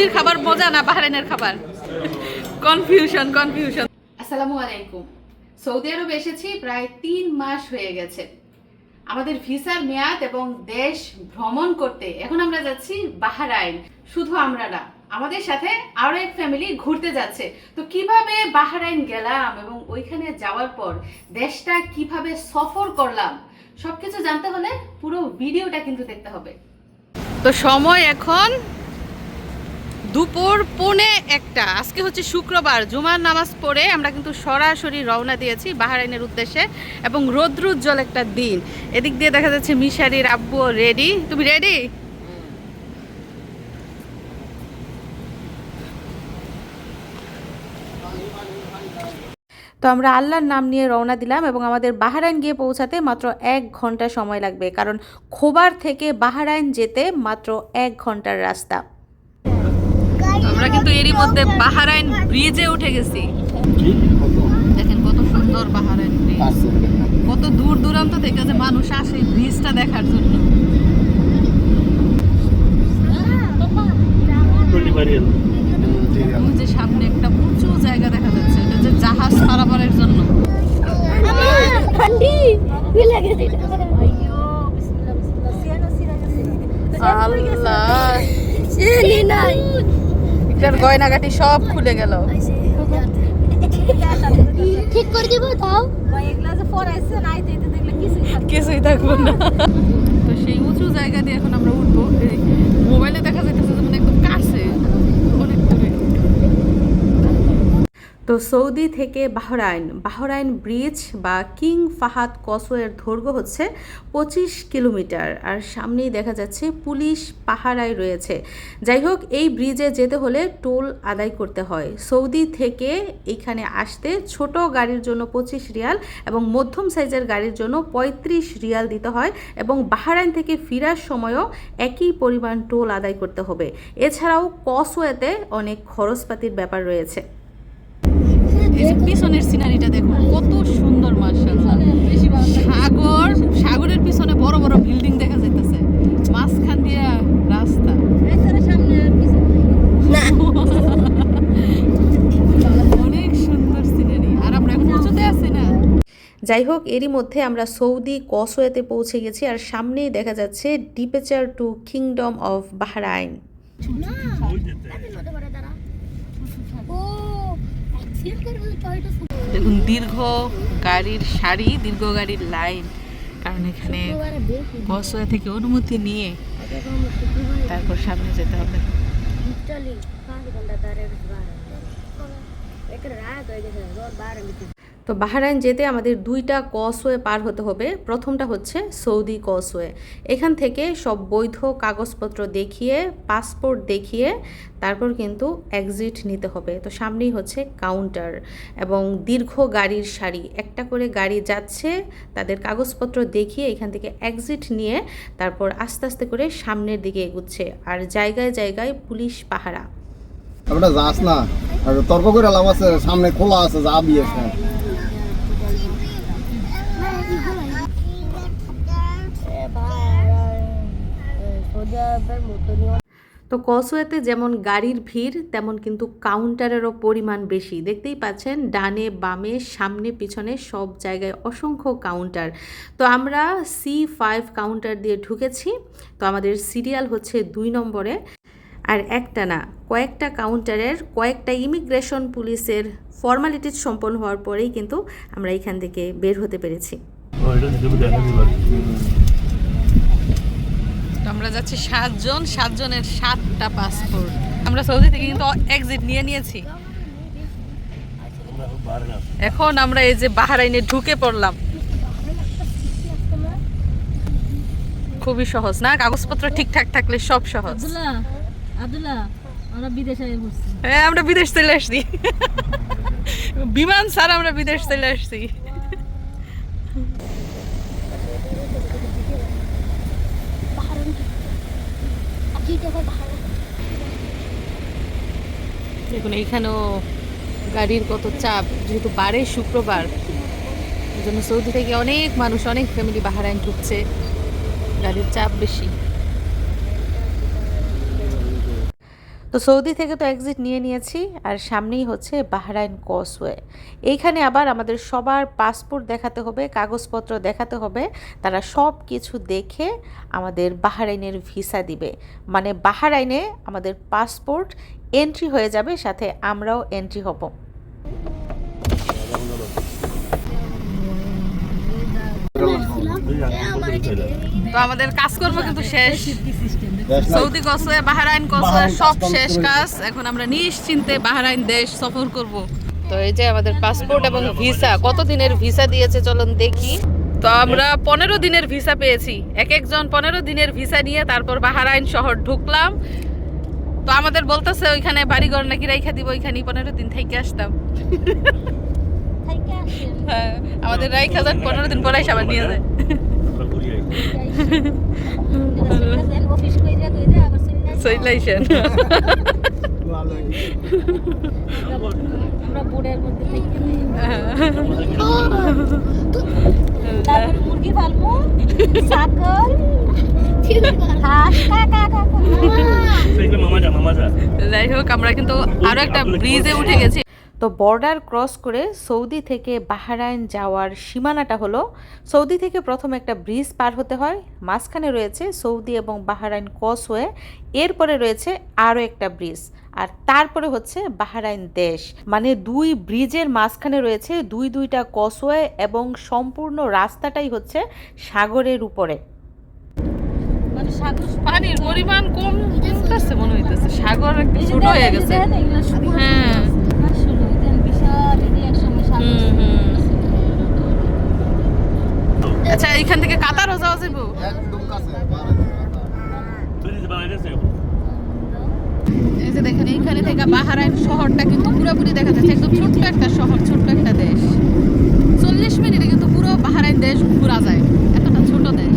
সৌদির খাবার মজা না বাহরাইনের খাবার? কনফিউশন কনফিউশন আসসালামু আলাইকুম। সৌদি আরব এসেছি প্রায় তিন মাস হয়ে গেছে। আমাদের ভিসার মেয়াদ এবং দেশ ভ্রমণ করতে এখন আমরা যাচ্ছি বাহরাইন। শুধু আমরা না আমাদের সাথে আরও এক ফ্যামিলি ঘুরতে যাচ্ছে। তো কীভাবে বাহরাইন গেলাম এবং ওইখানে যাওয়ার পর দেশটা কীভাবে সফর করলাম সবকিছু জানতে হলে পুরো ভিডিওটা কিন্তু দেখতে হবে। তো সময় এখন দুপুর পৌনে একটা। আজকে হচ্ছে শুক্রবার, জুমার নামাজ পড়ে আমরা কিন্তু সরাসরি রওনা দিয়েছি বাহারাইনের উদ্দেশ্যে এবং রৌদ্রোজ্জ্বল একটা দিন। এদিক দিয়ে দেখা যাচ্ছে মিশারির আব্বু রেডি তুমি রেডি তো আমরা আল্লাহর নাম নিয়ে রওনা দিলাম এবং আমাদের বাহারাইন গিয়ে পৌঁছাতে মাত্র এক ঘণ্টা সময় লাগবে। কারণ খোবার থেকে বাহারাইন যেতে মাত্র এক ঘণ্টার রাস্তা। আমরা কিন্তু এরই মধ্যে বাহারাইন ব্রিজে উঠে গেছি। দেখেন কত সুন্দর বাহারাইন ব্রিজ। কত দূর দূরান্ত থেকে যে মানুষ আসে ব্রিজটা দেখার জন্য। সামনে একটা উঁচু জায়গা দেখা যাচ্ছে এটা যে জাহাজ পারাপারের জন্য। আল্লাহ। এটার গয়নাগাটি সব খুলে গেল। ঠিক করে দিব তাও কিছুই থাকব না। তো সেই উঁচু জায়গা দিয়ে এখন আমরা উঠবো। মোবাইলে দেখা যাইতেছে যে মানে একদম কাছে অনেক দূরে তো সৌদি থেকে বাহরাইন বাহরাইন ব্রিজ বা কিং ফাহাদ কসওয়ের দৈর্ঘ্য হচ্ছে পঁচিশ কিলোমিটার আর সামনেই দেখা যাচ্ছে পুলিশ পাহারায় রয়েছে। যাই হোক, এই ব্রিজে যেতে হলে টোল আদায় করতে হয়। সৌদি থেকে এখানে আসতে ছোট গাড়ির জন্য পঁচিশ রিয়াল এবং মধ্যম সাইজের গাড়ির জন্য পঁয়ত্রিশ রিয়াল দিতে হয় এবং বাহরাইন থেকে ফেরার সময়ও একই পরিমাণ টোল আদায় করতে হবে। এছাড়াও কসওয়েতে অনেক খরচপাতির ব্যাপার রয়েছে। পিছনের সিনারিটা দেখুন কত সুন্দর মার্শাল্লাহ সাগর সাগরের পিছনে বড় বড় বিল্ডিং দেখা যাইতেছে। মাঝখান দিয়ে রাস্তা। অনেক সুন্দর সিনারি আর আমরা এখন উঁচুতে আছি না। যাই হোক এরই মধ্যে আমরা সৌদি কসওয়েতে পৌঁছে গেছি আর সামনেই দেখা যাচ্ছে departure to kingdom of Bahrain. O accident করে হলে টয়টা দেখুন দীর্ঘ গাড়ির সারি, দীর্ঘ গাড়ির লাইন। কারণ এখানে শুক্রবারে থেকে অনুমতি নিয়ে তারপর সামনে যেতে হবে। চলি পাঁচ ঘণ্টা তার রাত হয়ে গেছে তো বাহরাইন যেতে আমাদের দুইটা কসওয়ে পার হতে হবে। প্রথমটা হচ্ছে সৌদি কসওয়ে। এখান থেকে সব বৈধ কাগজপত্র দেখিয়ে, পাসপোর্ট দেখিয়ে তারপর কিন্তু এক্সিট নিতে হবে। তো সামনেই হচ্ছে কাউন্টার এবং দীর্ঘ গাড়ির সারি। একটা করে গাড়ি যাচ্ছে, তাদের কাগজপত্র দেখিয়ে এখান থেকে এক্সিট নিয়ে তারপর আস্তে আস্তে করে সামনের দিকে এগুচ্ছে। আর জায়গায় জায়গায় পুলিশ পাহারা। যাস না। তর্ক করে সামনে খোলা আছে যাবি এসে আরবের মতনই তো কসওয়েতে যেমন গাড়ির ভিড় তেমন কিন্তু কাউন্টারেরও পরিমাণ বেশি। দেখতেই পাচ্ছেন ডানে বামে সামনে পিছনে সব জায়গায় অসংখ্য কাউন্টার। তো আমরা সি ফাইভ কাউন্টার দিয়ে ঢুকেছি। তো আমাদের সিরিয়াল হচ্ছে দুই নম্বরে। আর একটা না কয়েকটা কাউন্টারের কয়েকটা ইমিগ্রেশন পুলিশের ফর্মালিটিজ সম্পন্ন হওয়ার পরেই কিন্তু আমরা এখান থেকে বের হতে পেরেছি। আমরা যাচ্ছি সাতজন সাতজনের সাতটা পাসপোর্ট আমরা সৌদি থেকে কিন্তু এক্সিট নিয়ে নিয়েছি। এখন আমরা এই যে বাহারাইনে ঢুকে পড়লাম। খুবই সহজ না? কাগজপত্র ঠিকঠাক থাকলে সব সহজ। হ্যাঁ আমরা বিদেশ চলে আসছি। বিমান ছাড়া আমরা বিদেশ চলে আসছি ঠিক আছে ভালো দেখুন, এইখানেও গাড়ির কত চাপ, যেহেতু বারে শুক্রবার, এই জন্য সৌদি থেকে অনেক মানুষ, অনেক ফ্যামিলি বাহারাইন ঢুকছে। গাড়ির চাপ বেশি। তো সৌদি থেকে তো এক্সিট নিয়ে নিয়েছি, আর সামনেই হচ্ছে বাহরাইন কসওয়ে এইখানে আবার আমাদের সবার পাসপোর্ট দেখাতে হবে, কাগজপত্র দেখাতে হবে, তারা সব কিছু দেখে আমাদের বাহরাইনের ভিসা দিবে। মানে বাহরাইনে আমাদের পাসপোর্ট এন্ট্রি হয়ে যাবে, সাথে আমরাও এন্ট্রি হব। তো আমাদের কাজকর্ম কিন্তু শেষ। সৌদি কসোয়ে বাহরাইন কসোয়ে সব শেষ কাজ। এখন আমরা নিশ্চিন্তে বাহরাইন দেশ সফর করব। তো এই যে আমাদের পাসপোর্ট এবং ভিসা কত দিনের ভিসা দিয়েছে চলুন দেখি। তো আমরা পনেরো দিনের ভিসা পেয়েছি। এক একজন পনেরো দিনের ভিসা নিয়ে তারপর বাহারাইন শহর ঢুকলাম। তো আমাদের বলতেছে ওইখানে বাড়িঘর নাকি রাইখা দিব ওইখানে পনেরো দিন থেকে আসতাম। হ্যাঁ আমাদের রাইখা যান পনেরো দিন পরে আবার নিয়ে যায়। অফিস কইরা কইরা আবার চলে সইলাইছেন আমরা বোর্ডের মধ্যে থাকি মুরগি ছাগল। যাই হোক আমরা কিন্তু আরও একটা ব্রিজে উঠে গেছি। তো বর্ডার ক্রস করে সৌদি থেকে বাহরাইন যাওয়ার সীমানাটা হলো সৌদি থেকে প্রথম একটা ব্রিজ পার হতে হয়। মাঝখানে রয়েছে সৌদি এবং বাহরাইন কসওয়ে এরপরে রয়েছে আরও একটা ব্রিজ আর তারপরে হচ্ছে বাহরাইন দেশ। মানে দুই ব্রিজের মাঝখানে রয়েছে দুই দুইটা কসওয়ে এবং সম্পূর্ণ রাস্তাটাই হচ্ছে সাগরের উপরে। পানির পরিমাণ কম কমতেছে মনে হইতেছে। সাগর একটু ছোট হয়ে গেছে। হ্যাঁ। আচ্ছা এখান থেকে কাতারও যাওয়া যাব এই যে দেখেন এইখানে থেকে বাহারাইন শহরটা কিন্তু পুরোপুরি দেখা যাচ্ছে। একদম ছোট্ট একটা শহর ছোট্ট একটা দেশ চল্লিশ মিনিটে কিন্তু পুরো বাহারাইন দেশ ঘোরা যায় এতটা ছোট দেশ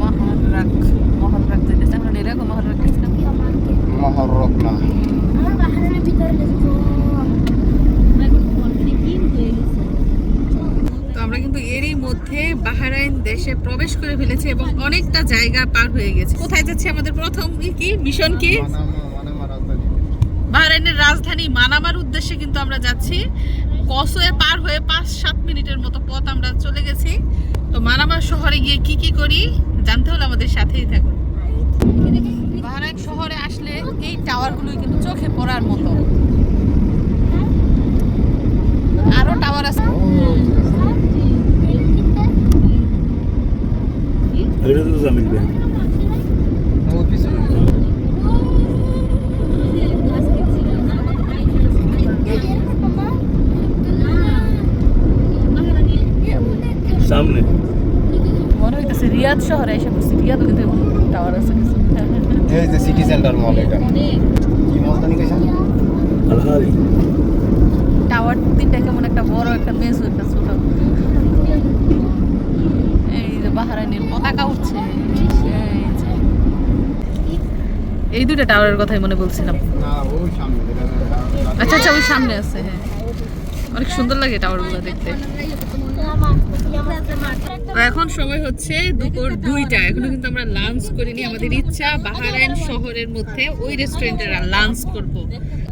মহররাক মহররাক যেতেছে আমরা এরকম মহররাক গেছিলাম মহরক না এখন অলরেডি কিন গেছে তো আমরা কিন্তু এরই মধ্যে বাহারাইন দেশে প্রবেশ করে ফেলেছি এবং অনেকটা জায়গা পার হয়ে গেছে। কোথায় যাচ্ছে আমাদের প্রথম কি? মিশন কি? বাহরাইনের রাজধানী মানামার উদ্দেশ্যে কিন্তু আমরা যাচ্ছি। কসোয়ে পার হয়ে পাঁচ সাত মিনিটের মতো পথ আমরা চলে গেছি। তো মানামার শহরে গিয়ে কি কি করি? জানতে হলে আমাদের সাথেই থাকুন। বাহরাইন শহরে আসলে এই টাওয়ারগুলোই কিন্তু চোখে পড়ার মতো আরও টাওয়ার আছে সামনে মনে হইতেছে রিয়াদ শহরে এসে পড়ছি রিয়াদও কিন্তু টাওয়ার আছে কিছু। এই যে সিটি সেন্টার মল এটা কি মল জানি কইছেন আলহারি টাওয়ার তিনটা কেমন একটা বড় একটা মেজু একটা ছোট। এই যে বাহারাইনের পতাকা উঠছে। এই দুটো টাওয়ারের কথাই মনে বলছিলাম। আচ্ছা আচ্ছা ওই সামনে আছে হ্যাঁ। অনেক সুন্দর লাগে টাওয়ারগুলো দেখতে। তো এখন সময় হচ্ছে দুপুর দুইটা। এখনও কিন্তু আমরা লাঞ্চ করিনি, আমাদের ইচ্ছা বাহারাইন শহরের মধ্যে ওই রেস্টুরেন্টে লাঞ্চ করব।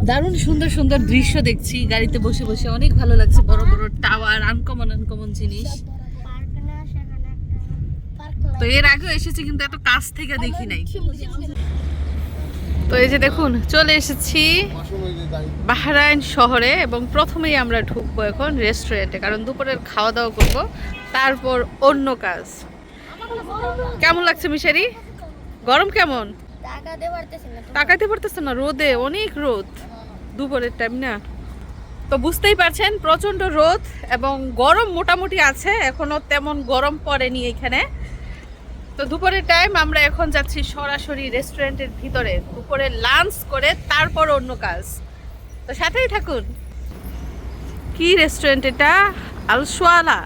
দারুণ সুন্দর সুন্দর দৃশ্য দেখছি, গাড়িতে বসে বসে অনেক ভালো লাগছে, বড় বড় টাওয়ার আনকমন আনকমন জিনিস। তো এর আগেও এসেছি কিন্তু এত কাছ থেকে দেখি নাই। তো এই যে দেখুন চলে এসেছি বাহরাইন শহরে এবং প্রথমেই আমরা ঢুকবো এখন রেস্টুরেন্টে কারণ দুপুরের খাওয়া দাওয়া করব। তারপর অন্য কাজ। কেমন লাগছে মিশারি? গরম কেমন? তাকাইতে পারতেছে না রোদে অনেক রোদ দুপুরের টাইম না? তো বুঝতেই পারছেন প্রচণ্ড রোদ এবং গরম মোটামুটি আছে এখনও তেমন গরম পড়েনি এখানে। তো দুপুরের টাইম আমরা এখন যাচ্ছি সরাসরি রেস্টুরেন্টের ভিতরে। দুপুরে লাঞ্চ করে তারপর অন্য কাজ। তো সাথেই থাকুন। কি রেস্টুরেন্ট এটা? আলসোয়ালা।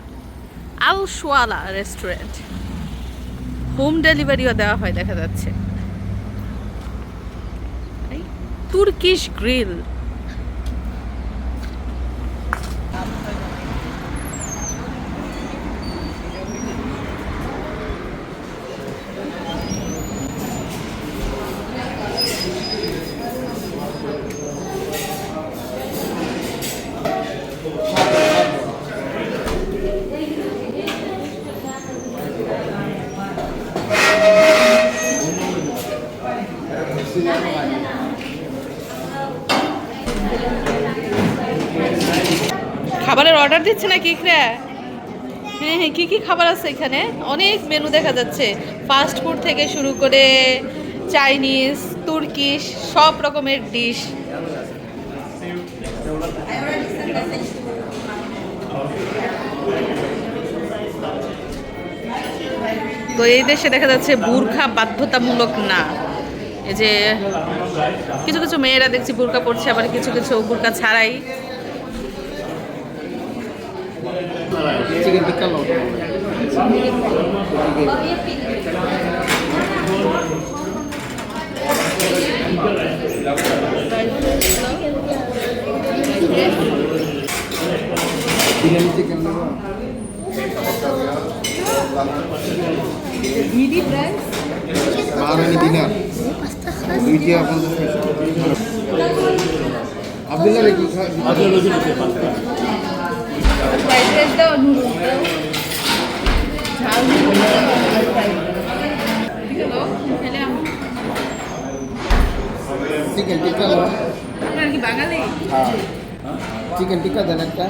আলসোয়ালা রেস্টুরেন্ট হোম ডেলিভারিও দেওয়া হয়, দেখা যাচ্ছে। তুর্কিশ গ্রিল খাবারের অর্ডার দিচ্ছে না কি ক্রা হ্যাঁ হ্যাঁ কী কী খাবার আছে এখানে? অনেক মেনু দেখা যাচ্ছে। ফাস্ট ফুড থেকে শুরু করে চাইনিজ তুর্কিশ সব রকমের ডিশ তো এই দেশে দেখা যাচ্ছে বুর্খা বাধ্যতামূলক না। এই যে কিছু কিছু মেয়েরা দেখছি বুর্কা পড়ছে আবার কিছু কিছু বুর্কা ছাড়াই। চিকেন টিক্কা লো বিরিয়ানি চিকেন নেব বাহারানি দিনার দুইটি পাঁচটা চিকেন টিক্কা আপনার কি বাঙালি হ্যাঁ। চিকেন টিক্কা দেন একটা।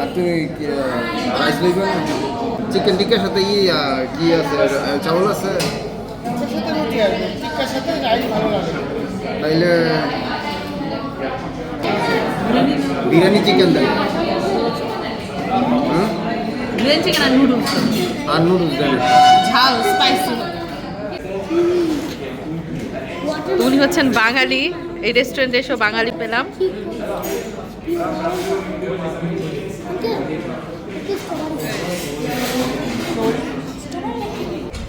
আর তুমি রাইস লইবে না চিকেন টিক্কার সাথে ই কি আছে? চাউল আছে? তাইলে বিরিয়ানি চিকেন দেন হুম? চিকেন আর নুডলস আর নুডলস দেন ঝাল স্পাইসি উনি হচ্ছেন বাঙালি। এই রেস্টুরেন্টে এসেও বাঙালি পেলাম।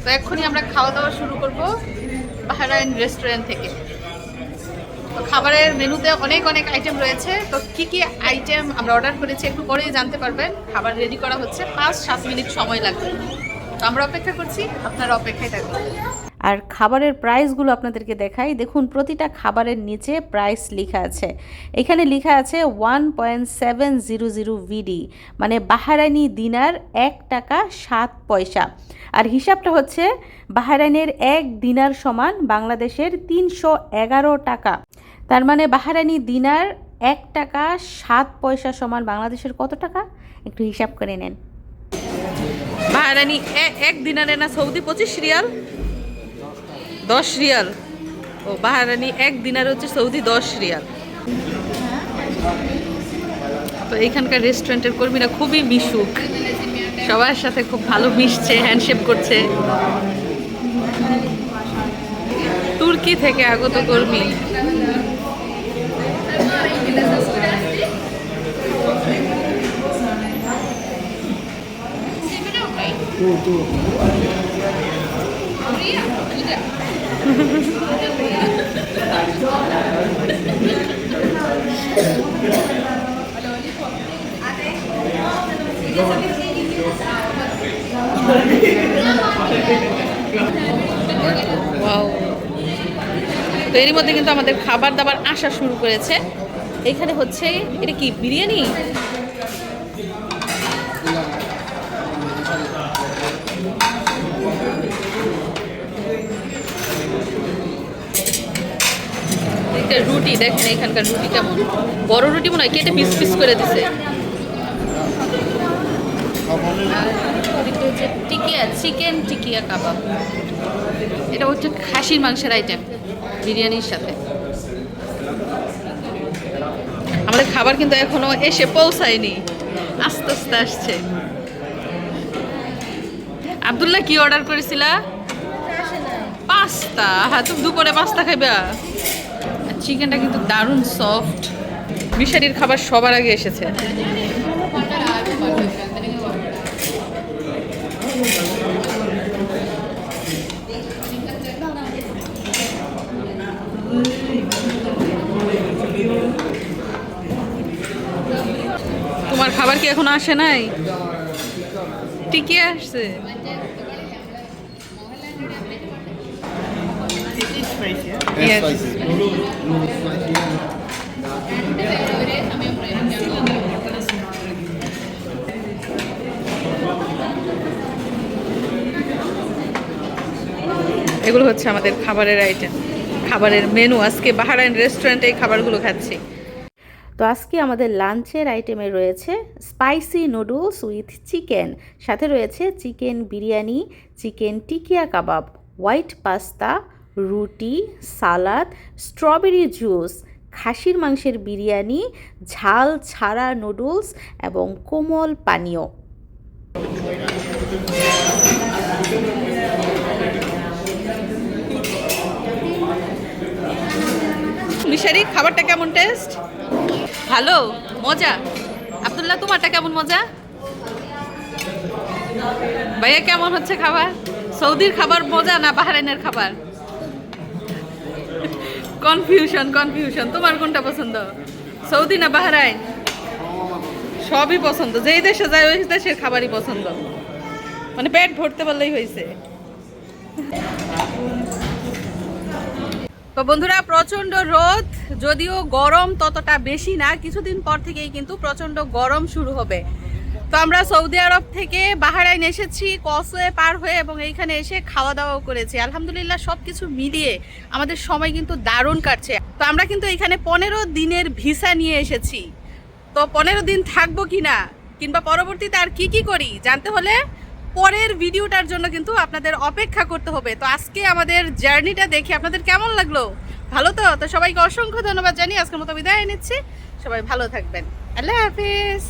তো এক্ষুনি আমরা খাওয়া দাওয়া শুরু করব। বাহারাইন রেস্টুরেন্ট থেকে। তো খাবারের মেনুতে অনেক অনেক আইটেম রয়েছে। তো কি কি আইটেম আমরা অর্ডার করেছি একটু পরেই জানতে পারবেন। খাবার রেডি করা হচ্ছে। পাঁচ সাত মিনিট সময় লাগবে। তো আমরা অপেক্ষা করছি। আপনারা অপেক্ষায় থাকবেন আর খাবারের প্রাইসগুলো আপনাদেরকে দেখাই। দেখুন, প্রতিটা খাবারের নিচে প্রাইস লেখা আছে। এখানে লেখা আছে one point seven zero zero BD মানে বাহারানি দিনার এক টাকা সাত পয়সা। আর হিসাবটা হচ্ছে বাহারাইনের এক দিনার সমান বাংলাদেশের তিনশো এগারো টাকা। তার মানে বাহারানি দিনার এক টাকা সাত পয়সা সমান বাংলাদেশের কত টাকা? একটু হিসাব করে নেন। বাহারানি এক দিনারে না সৌদি পঁচিশ রিয়াল? দশ রিয়াল। ও, বাহারানি এক দিনার হচ্ছে সৌদি দশ রিয়াল। তো এখানকার রেস্টুরেন্টের কর্মীরা খুবই মিশুক। সবার সাথে খুব ভালো মিশছে হ্যান্ডশেপ করছে। তুর্কি থেকে আগত কর্মী। ওয়াও তো এরই মধ্যে কিন্তু আমাদের খাবার দাবার আসা শুরু করেছে। এখানে হচ্ছে, এটা কি, বিরিয়ানি? এটা রুটি দেখেন এখানকার রুটি কেমন। বড় রুটি মনে হয় কেটে পিস পিস করে দিছে। টিকিয়া চিকেন টিকিয়া কাবাব। এটা হচ্ছে খাসির মাংসের আইটেম বিরিয়ানির সাথে। আমাদের খাবার কিন্তু এখনও এসে পৌঁছায়নি। আস্তে আস্তে আসছে। আব্দুল্লাহ কি অর্ডার করেছিলা? পাস্তা। হ্যাঁ তুমি দুপুরে পাস্তা খাইবা? চিকেনটা কিন্তু দারুণ সফট মিশারির খাবার সবার আগে এসেছে। তোমার খাবার কি এখনও আসে নাই? টিকিয়ে আসছে। Yes. এগুলো হচ্ছে আমাদের খাবারের আইটেম খাবারের মেনু আজকে বাহারাইন রেস্টুরেন্টে এই খাবারগুলো খাচ্ছি। তো আজকে আমাদের লাঞ্চের আইটেমে রয়েছে স্পাইসি নুডলস উইথ চিকেন সাথে রয়েছে chicken biryani chicken tikia kebab white pasta রুটি, সালাদ, স্ট্রবেরি জুস, খাসির মাংসের বিরিয়ানি, ঝাল, ছাড়া নুডলস এবং কোমল পানীয়। মিশারি, খাবারটা কেমন টেস্ট? ভালো, মজা। আব্দুল্লাহ, তোমারটা কেমন মজা? ভাইয়া, কেমন হচ্ছে খাবার? সৌদির খাবার মজা না বাহরাইনের খাবার? কনফিউশন কনফিউশন তোমার কোনটা পছন্দ? সৌদি না বাহরাইন? সবই পছন্দ। যেই দেশে যায়, ওই দেশের খাবারই পছন্দ। মানে পেট ভরতে পারলেই হয়েছে। তো বন্ধুরা প্রচণ্ড রোদ, যদিও গরম ততটা বেশি না, কিছুদিন পর থেকেই কিন্তু প্রচণ্ড গরম শুরু হবে। তো আমরা সৌদি আরব থেকে বাহারাইন এসেছি, কসওয়ে পার হয়ে এবং এইখানে এসে খাওয়া দাওয়াও করেছি। আলহামদুলিল্লাহ সব কিছু মিলিয়ে আমাদের সময় কিন্তু দারুণ কাটছে। তো আমরা কিন্তু এখানে পনেরো দিনের ভিসা নিয়ে এসেছি। তো পনেরো দিন থাকব কি না কিংবা পরবর্তীতে আর কি কি করি, জানতে হলে পরের ভিডিওটার জন্য কিন্তু আপনাদের অপেক্ষা করতে হবে। তো আজকে আমাদের জার্নিটা দেখে আপনাদের কেমন লাগল? ভালো তো? তো সবাইকে অসংখ্য ধন্যবাদ জানি আজকের মতো বিদায় নিচ্ছি। সবাই ভালো থাকবেন। আল্লাহ হাফিজ।